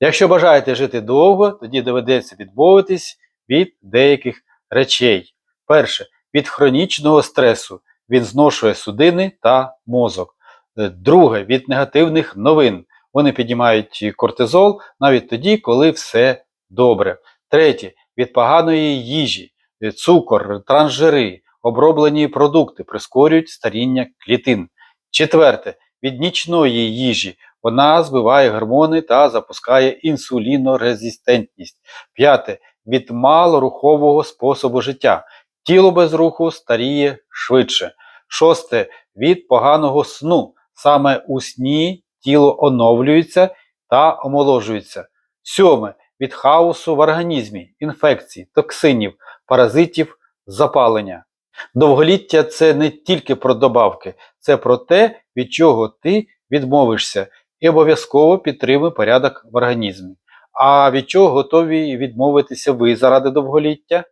Якщо бажаєте жити довго, тоді доведеться відмовитись від деяких речей. Перше від хронічного стресу. Він зношує судини та мозок. Е, Друге від негативних новин. Вони піднімають кортизол навіть тоді, коли все добре. Третє від поганої їжі. Е, Цукор, трансжири, оброблені продукти прискорюють старіння клітин. Четверте від нічної їжі. Вона збиває гормони та запускає інсулінорезистентність. П'яте від малорухового способу життя. Тіло без руху старіє швидше. Шосте від поганого сну. Саме у сні тіло оновлюється та омоложується. Сьоме від хаосу в організмі, інфекцій, токсинів, паразитів, запалення. Довголіття це не тільки про добавки, це про те, від чого ти відмовишся, і обов'язково підтримує порядок в організмі. А від чого готові відмовитися ви заради довголіття?